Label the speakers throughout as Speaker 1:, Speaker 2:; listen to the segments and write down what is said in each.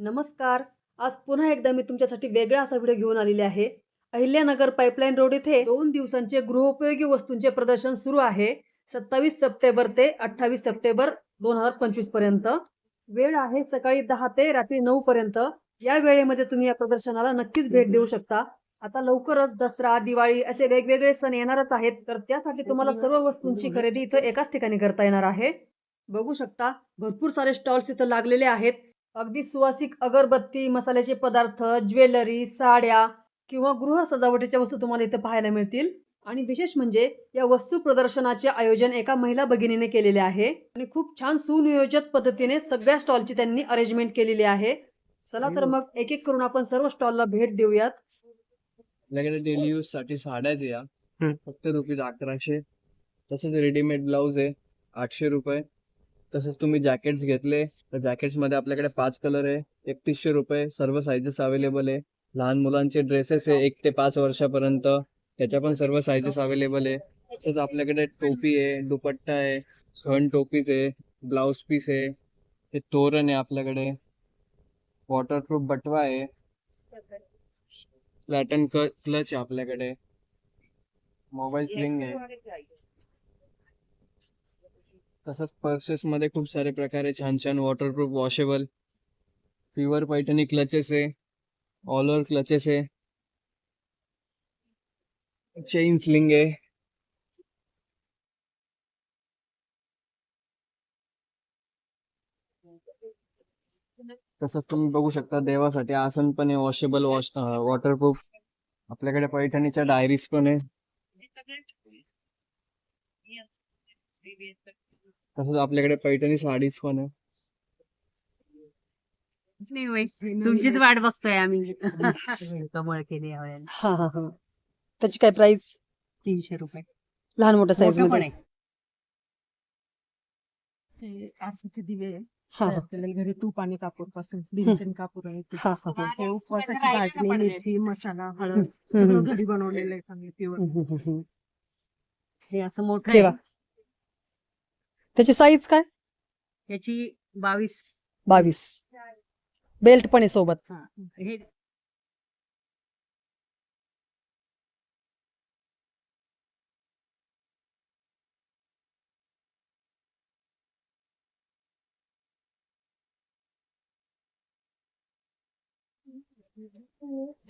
Speaker 1: नमस्कार. आज पुन्हा एकदा मी तुमच्यासाठी वेगळा असा व्हिडिओ घेऊन आलेले आहे. अहिल्यानगर पाईपलाईन रोड इथे दोन दिवसांचे गृहोपयोगी वस्तूंचे प्रदर्शन सुरू आहे. सत्तावीस सप्टेंबर ते अठ्ठावीस सप्टेंबर दोन हजार पंचवीसपर्यंत. वेळ आहे सकाळी दहा ते रात्री नऊ पर्यंत. या वेळेमध्ये तुम्ही या प्रदर्शनाला नक्कीच भेट देऊ शकता. आता लवकरच दसरा दिवाळी असे वेगवेगळे सण येणारच आहेत. तर त्यासाठी तुम्हाला सर्व वस्तूंची खरेदी इथं एकाच ठिकाणी करता येणार आहे. बघू शकता भरपूर सारे स्टॉल्स इथं लागलेले आहेत. अगदी सुवासिक अगरबत्ती मसाल्याचे पदार्थ ज्वेलरी साड्या किंवा गृह सजावटीच्या वस्तू तुम्हाला इथे पाहायला मिळतील. आणि विशेष म्हणजे या वस्तू प्रदर्शनाचे आयोजन एका महिला भगिनीने केलेले आहे. आणि खूप छान सुनियोजित पद्धतीने सगळ्या स्टॉलची त्यांनी अरेंजमेंट केलेली आहे. चला तर मग एक एक करून आपण सर्व स्टॉलला भेट देऊयात.
Speaker 2: आपल्याकडे डेली यूजसाठी साड्याच या. फक्त रुपीज अकराशे. तसंच रेडीमेड ब्लाऊज आहे. आठशे रुपये. तसंच तुम्ही जॅकेट्स घेतले तर जॅकेट्समध्ये आपल्याकडे पाच कलर आहे. एकतीसशे रुपये सर्व सायझेस अवेलेबल आहे. लहान मुलांचे ड्रेसेस आहे एक ते पाच वर्षापर्यंत. त्याच्या पण सर्व सायझेस अवेलेबल आहे. तसंच आपल्याकडे टोपी आहे दुपट्टा आहे खण टोपीज आहे ब्लाऊज पीस आहे. हे तोरण आहे आपल्याकडे. वॉटरप्रूफ बटवा आहे. फ्लॅटन क्लच आहे आपल्याकडे. मोबाईल स्लिंग आहे. तसंच पर्सेस मध्ये खूप सारे प्रकार आहे. छान छान waterproof washable pure Paithani clutches आहे. ऑल ओव्हर क्लचेस आहे. चेन स्लिंग आहे. तसंच तुम्ही बघू शकता देवासाठी आसन पण आहे. वॉशेबल वॉश वॉटरप्रूफ आपल्याकडे पैठणीच्या डायरीज पण आहे. तसंच आपल्याकडे पैठणी साडीज पण आहे.
Speaker 3: तुमचीच वाट बघतोय आम्ही. कमळ केली यावेळेला
Speaker 1: हा हा हा. त्याची काय प्राइस
Speaker 3: तीनशे रुपये.
Speaker 1: लहान मोठ्या साईज
Speaker 3: मोठं पण
Speaker 1: मध्ये
Speaker 3: आहे. ते आरतीचे दिवे
Speaker 1: हा हा.
Speaker 3: केलेले घरी तूप आणि कापूरपासून भीमसेन कापूर तूप.
Speaker 1: हा हा हा.
Speaker 3: हे उपवासाची भाजणी मिरची मसाला हळद
Speaker 1: हम्म,
Speaker 3: सगळं
Speaker 1: हम्म.
Speaker 3: घरी बनवलेलं आहे चांगलं प्युअर
Speaker 1: हम्म, हम्म, हम्म.
Speaker 3: हे असं मोठं
Speaker 1: ठेवा. त्याची साईज काय?
Speaker 3: याची बावीस.
Speaker 1: बावीस. बेल्ट पण आहे सोबत.
Speaker 3: हा. हे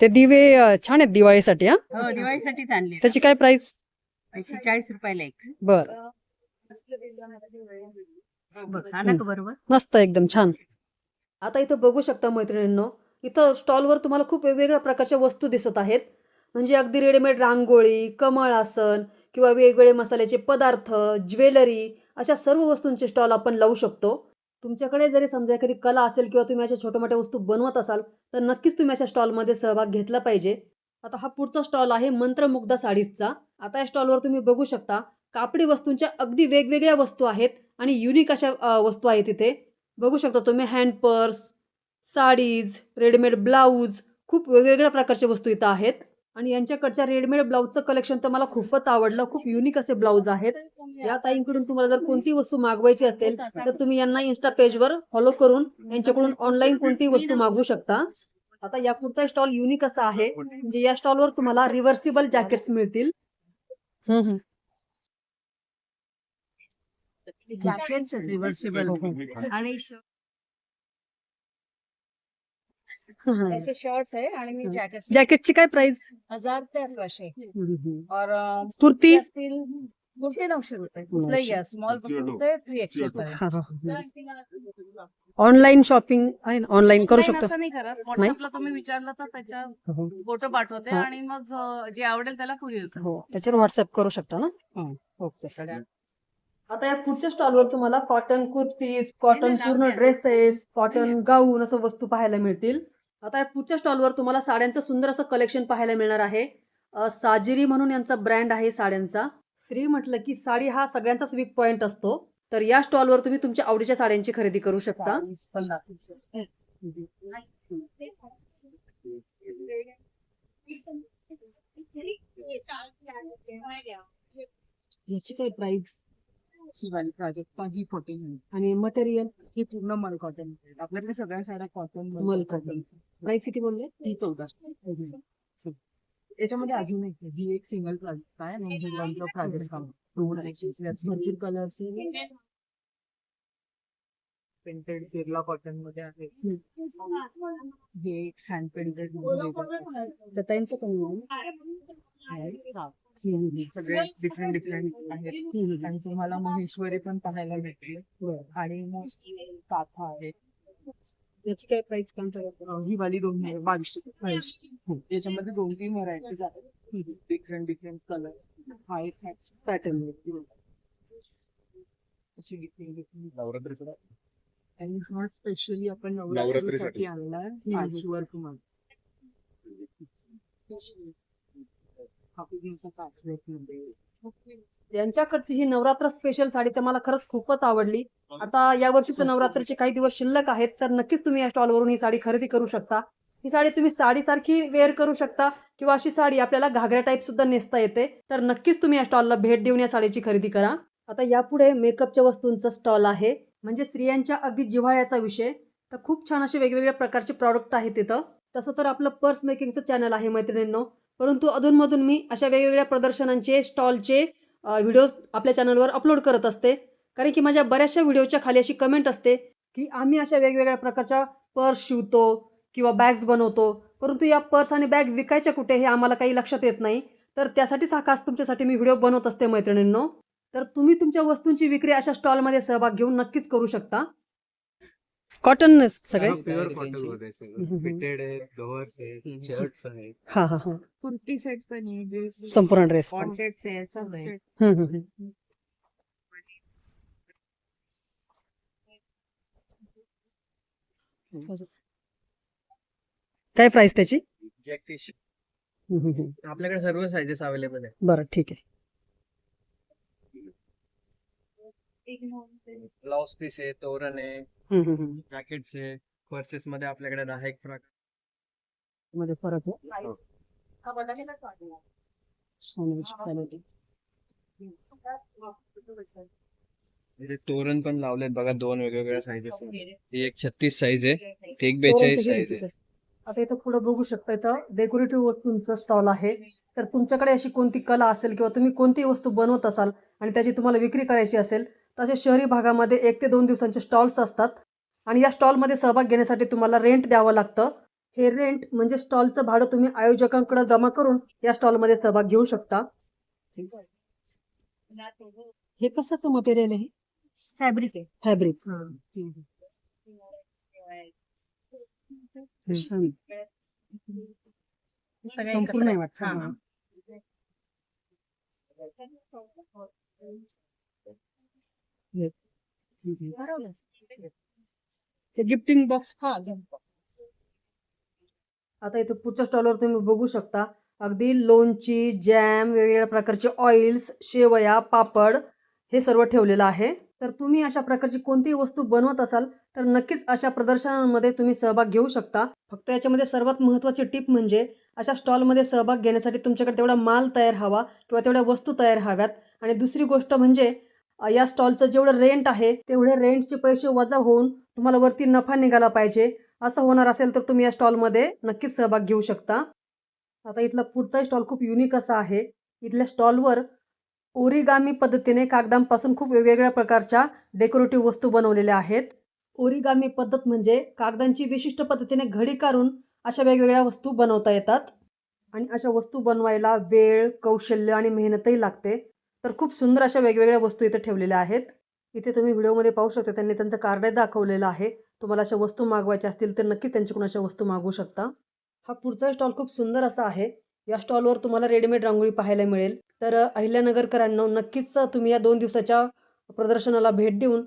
Speaker 1: ते दिवे अं, छान आहेत दिवाळीसाठी हा?
Speaker 3: हो, दिवाळीसाठीच आणले
Speaker 1: त्याची काय प्राइस
Speaker 3: चाळीस रुपयाला एक.
Speaker 1: बर
Speaker 3: बघ आला का बरोबर
Speaker 1: मस्त एकदम छान. आता इथं बघू शकता मैत्रिणींनो इथं स्टॉलवर तुम्हाला खूप वेगवेगळ्या प्रकारच्या वस्तू दिसत आहेत. म्हणजे अगदी रेडीमेड रांगोळी कमळ आसन किंवा वेगवेगळे मसाल्याचे पदार्थ ज्वेलरी अशा सर्व वस्तूंचे स्टॉल आपण लावू शकतो. तुमच्याकडे जरी समजा एखादी कला असेल किंवा तुम्ही अशा छोट्या मोठ्या वस्तू बनवत असाल तर नक्कीच तुम्ही अशा स्टॉलमध्ये सहभाग घेतला पाहिजे. आता हा पुढचा स्टॉल आहे मंत्रमुग्धा साडीजचा. आता या स्टॉलवर तुम्ही बघू शकता कापडी वस्तूंच्या अगदी वेगवेगळ्या वस्तू आहेत आणि युनिक अशा वस्तू आहेत इथे. बघू शकता तुम्ही hand purse saris readymade blouse खूप वेगवेगळ्या प्रकारच्या वस्तू इथं आहेत. आणि यांच्याकडच्या रेडीमेड ब्लाऊजचं कलेक्शन तर मला खूपच आवडलं. खूप युनिक असे ब्लाऊज आहेत. या ताईंकडून तुम्हाला जर कोणती वस्तू मागवायची असेल तर तुम्ही यांना इन्स्टा पेजवर फॉलो करून यांच्याकडून ऑनलाईन कोणती वस्तू मागवू शकता. आता या पुढचा स्टॉल युनिक असा आहे. म्हणजे या स्टॉलवर तुम्हाला रिव्हर्सिबल जॅकेट्स मिळतील.
Speaker 3: जॅकेट्स रिव्हर्सिबल आणि शर्ट है आणि मी जॅकेट
Speaker 1: जॅकेटची काय प्राइस
Speaker 3: हजार ते अकराशे और
Speaker 1: कुर्ती?
Speaker 3: असतील कुर्ते नऊशे रुपये. कुठलंही स्मॉल थ्री एक्सेल पर्यंत.
Speaker 1: ऑनलाईन शॉपिंग आहे ना? ऑनलाईन करू शकतो.
Speaker 3: असं नाही करत. व्हॉट्सअपला तुम्ही विचारलं तर त्याच्या फोटो पाठवते
Speaker 1: हा.
Speaker 3: आणि मग जे आवडेल त्याला कुरिअर
Speaker 1: हो त्याच्यावर व्हॉट्सअप करू शकता ना? ओके आता या पुढच्या स्टॉलवर तुम्हाला कॉटन कुर्तीज कॉटन पूर्ण ड्रेसेस कॉटन गाऊन असं वस्तू पाहायला मिळतील. आता या पुढच्या स्टॉलवर तुम्हाला साड्यांचं सुंदर असं कलेक्शन पाहायला मिळणार आहे. साजिरी म्हणून यांचा ब्रँड आहे साड्यांचा. स्त्री म्हटलं की साडी हा सगळ्यांचाच वीक पॉइंट असतो. तर या स्टॉलवर तुम्ही तुमच्या आवडीच्या साड्यांची खरेदी करू शकता. याची काय प्राइस
Speaker 4: ही वाली प्राजक्ता ही फोर्टीन हंड्रेड
Speaker 1: आणि मटेरियल
Speaker 4: ही पूर्ण मल कॉटन आपल्याकडे सगळ्या साड्या कॉटन
Speaker 1: मल cotton. प्राइस किती बोलले
Speaker 4: ती चौदाशे याच्यामध्ये अजून एक आहे. ही एक सिंगल प्राजक्ता आहे आणि हे वन ऑफ प्राजक्ता भरपूर कलर्स प्रिंटेड केरला कॉटनमध्ये आहे. हे एक हँड पेंटेड
Speaker 1: तर त्यांचं कमी
Speaker 4: सगळे डिफरंट डिफरंट आहेत. आणि तुम्हाला महेश्वरी पण पाहायला भेटते आणि मोस्ट काथा आहे
Speaker 1: याची काय प्राइस
Speaker 4: अं, ही वाली दोन आहे बावीसशे. याच्यामध्ये दोन तीन व्हरायटीज आहेत. डिफरंट डिफरंट कलर हा एक पॅटर्न अशी डिफरंट डिफरंट आणि हा स्पेशली आपण
Speaker 5: नवरात्रीसाठी.
Speaker 4: नवरात्रीसाठी आणलाय. पॅचवर्कमध्ये हा पूर्णचा पॅचवर्कमध्ये
Speaker 1: यांच्याकडची ही नवरात्र स्पेशल साडी तर मला खरंच खूपच आवडली. आता या वर्षीचं नवरात्रचे काही दिवस शिल्लक आहेत तर नक्कीच तुम्ही या स्टॉलवरून ही साडी खरेदी करू शकता. ही साडी तुम्ही साडीसारखी वेअर करू शकता किंवा अशी साडी आपल्याला घागऱ्या टाईप सुद्धा नेसता येते तर नक्कीच तुम्ही या स्टॉलला भेट देऊन या साडीची खरेदी करा. आता यापुढे मेकअपच्या वस्तूंचा स्टॉल आहे म्हणजे स्त्रियांच्या अगदी जिव्हाळ्याचा विषय. तर खूप छान असे वेगवेगळ्या प्रकारचे प्रॉडक्ट आहेत तिथं. तसं तर आपलं पर्स मेकिंगचं चॅनल आहे मैत्रिणींनो. परंतु अधूनमधून मी अशा वेगवेगळ्या प्रदर्शनांचे स्टॉलचे व्हिडिओज आपल्या चॅनलवर अपलोड करत असते. कारण की माझ्या बऱ्याचशा व्हिडिओच्या खाली अशी कमेंट असते की आम्ही अशा वेगवेगळ्या प्रकारच्या पर्स शिवतो किंवा बॅग्स बनवतो. परंतु या पर्स आणि बॅग विकायच्या कुठे हे आम्हाला काही लक्षात येत नाही. तर त्यासाठीच हा खास तुमच्यासाठी मी व्हिडिओ बनवत असते मैत्रिणींनो. तर तुम्ही तुमच्या वस्तूंची विक्री अशा स्टॉलमध्ये सहभाग घेऊन नक्कीच करू शकता. कॉटन सगळे?
Speaker 5: प्युअर कॉटन मध्ये
Speaker 1: हम्म,
Speaker 5: सगळं
Speaker 1: हम्म.
Speaker 5: फिटेड आहे आहे शर्ट्स आहे
Speaker 1: हा हा हा.
Speaker 4: कुर्ती सेट पण आहे ड्रेस
Speaker 1: संपूर्ण ड्रेस
Speaker 4: सेट आहे. सब सेट
Speaker 1: काय प्राइस त्याची?
Speaker 2: आपल्याकडे सर्व साईजेस अवेलेबल आहे
Speaker 1: बरं ठीक आहे.
Speaker 2: ब्लाउज पीस आहे तोरण आहे. जॅकेट्स आहे. पर्सेस मध्ये आपल्याकडे दहा एक प्रकार.
Speaker 1: मध्ये फरक आहे? सोन्याची quality.
Speaker 2: म्हणजे तोरण पण लावलेत बघा दोन वेगवेगळ्या साईजेस ही एक छत्तीस साईज आहे ती एक बेचाळीस साईज आहे.
Speaker 1: आता इथं पुढे बघू शकता इथं डेकोरेटिव्ह वस्तूंचं स्टॉल आहे. तर तुमच्याकडे अशी कोणती कला असेल किंवा तुम्ही कोणती वस्तू बनवत असाल आणि त्याची तुम्हाला विक्री करायची असेल अशा शहरी भागामध्ये एक ते दोन दिवसांचे स्टॉल्स असतात. आणि या स्टॉलमध्ये सहभाग घेण्यासाठी तुम्हाला रेंट द्यावं लागतं. हे रेंट म्हणजे स्टॉलचं भाडं तुम्ही आयोजकांकडे जमा करून या स्टॉलमध्ये सहभाग घेऊ शकता. हे कशाचं मटेरियल आहे.
Speaker 3: फॅब्रिक. आहे
Speaker 1: फॅब्रिक संपूर्ण आहे वाटतं
Speaker 3: हा.
Speaker 1: हा.
Speaker 4: ते गिफ्टिंग बॉक्स हा
Speaker 1: आता इथे पुढच्या स्टॉलवर तुम्ही बघू शकता. अगदी लोणची जॅम वेगवेगळ्या प्रकारचे ऑइल्स शेवया पापड हे सर्व ठेवलेलं आहे. तर तुम्ही अशा प्रकारची कोणतीही वस्तू बनवत असाल तर नक्कीच अशा प्रदर्शनांमध्ये तुम्ही सहभाग घेऊ शकता. फक्त याच्यामध्ये सर्वात महत्त्वाची टीप म्हणजे अशा स्टॉलमध्ये सहभाग घेण्यासाठी तुमच्याकडे तेवढा माल तयार हवा किंवा तेवढ्या वस्तू तयार हव्यात. आणि दुसरी गोष्ट म्हणजे या स्टॉलचं जेवढं रेंट आहे तेवढे रेंटचे पैसे वजा होऊन तुम्हाला वरती नफा निघाला पाहिजे. असं होणार असेल तर तुम्ही या स्टॉलमध्ये नक्कीच सहभाग घेऊ शकता. आता इथला पुढचा स्टॉल खूप युनिक असा आहे. इथल्या स्टॉलवर ओरिगामी पद्धतीने कागदांपासून खूप वेगवेगळ्या प्रकारच्या डेकोरेटिव्ह वस्तू बनवलेल्या आहेत. ओरिगामी पद्धत म्हणजे कागदांची विशिष्ट पद्धतीने घडी काढून अशा वेगवेगळ्या वस्तू बनवता येतात. आणि अशा वस्तू बनवायला वेळ कौशल्य आणि मेहनतही लागते. तर खूप सुंदर अशा वेगवेगळ्या वस्तू इथे ठेवलेल्या आहेत. इथे तुम्ही व्हिडिओमध्ये पाहू शकता त्यांनी त्यांचं कार्डही दाखवलेलं आहे. तुम्हाला अशा वस्तू मागवायच्या असतील तर नक्की त्यांच्याकडून अशा वस्तू मागवू शकता. हा पुढचा स्टॉल खूप सुंदर असा आहे. या स्टॉलवर तुम्हाला रेडीमेड रांगोळी पाहायला मिळेल. तर अहिल्यानगरकरांना नक्कीच तुम्ही या दोन दिवसाच्या प्रदर्शनाला भेट देऊन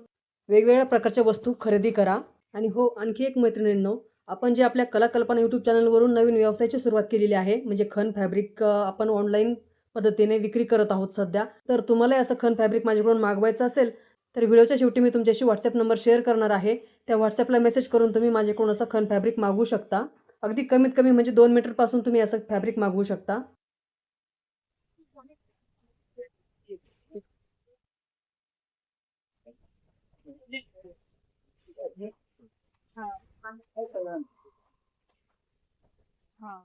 Speaker 1: वेगवेगळ्या प्रकारच्या वस्तू खरेदी करा. आणि हो आणखी एक मैत्रिणींनो आपण जे आपल्या कलाकल्पना यूट्यूब चॅनलवरून नवीन व्यवसायाची सुरुवात केलेली आहे म्हणजे खन फॅब्रिक आपण ऑनलाईन मदतीने विक्री करत आहोत सध्या. तर तुम्हाला असं खन फॅब्रिक माझ्याकडून मागवायचं असेल तर व्हिडिओच्या शेवटी मी तुमच्याशी व्हॉट्सअप नंबर शेअर करणार आहे. त्या व्हॉट्सअपला मेसेज करून तुम्ही माझ्याकडून असं खन फॅब्रिक मागवू शकता. अगदी कमीत कमी म्हणजे दोन मीटरपासून तुम्ही असं फॅब्रिक मागवू शकता.
Speaker 3: हां.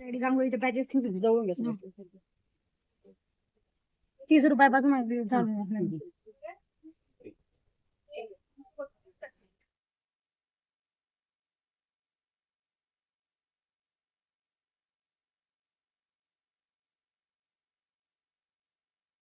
Speaker 3: पॅचेस जवळून तीस रुपयापासून चालू.